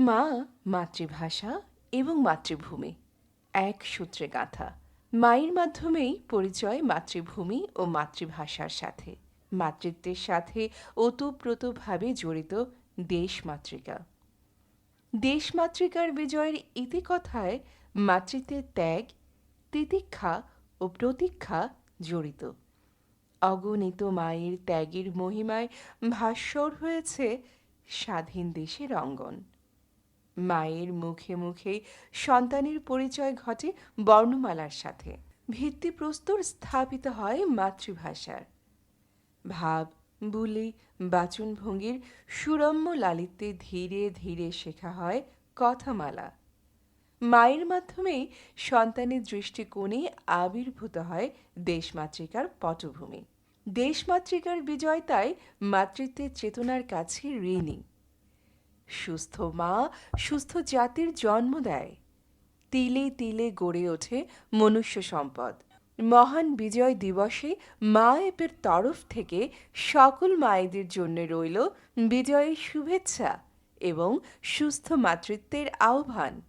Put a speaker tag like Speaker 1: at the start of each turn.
Speaker 1: মা, মাতৃভাষা এবং মাতৃভূমি। এক সূত্রে গাঁথা। মায়ের মাধ্যমেই পরিচয় মাতৃভূমি ও মাতৃভাষার সাথে। মাতৃত্বের সাথে ওতপ্রোতভাবে জড়িত দেশমাতৃকা। দেশমাতৃকার বিজয়ের ইতিকথায় মাতৃত্বের ত্যাগ, তিতিক্ষা ও প্রতীক্ষা জড়িত। অগণিত মায়ের ত্যাগের মহিমায় ভাস্বর হয়েছে স্বাধীন দেশের অঙ্গন। মায়ের মুখে মুখে সন্তানের পরিচয় ঘটে বর্ণমালার সাথে। ভিত্তিপ্রস্তর স্থাপিত হয় মাতৃভাষার। ভাব, বুলি, বাচনভঙ্গির সুরম্য লালিত্যে ধীরে ধীরে শেখা হয় কথামালা। মায়ের মাধ্যমেই সন্তানের দৃষ্টিকোণে আবির্ভূত হয় দেশমাতৃকার পটভূমি। দেশমাতৃকার বিজয় তাই মাতৃত্বের চেতনার কাছে ঋণী। সুস্থ মা, সুস্থ জাতির জন্ম দেয়। তিলে তিলে গড়ে ওঠে মনুষ্য সম্পদ। মহান বিজয় দিবসে মা এপের তরফ থেকে সকল মায়েদের জন্য রইল বিজয়ের শুভেচ্ছা এবং সুস্থ মাতৃত্বের আহ্বান।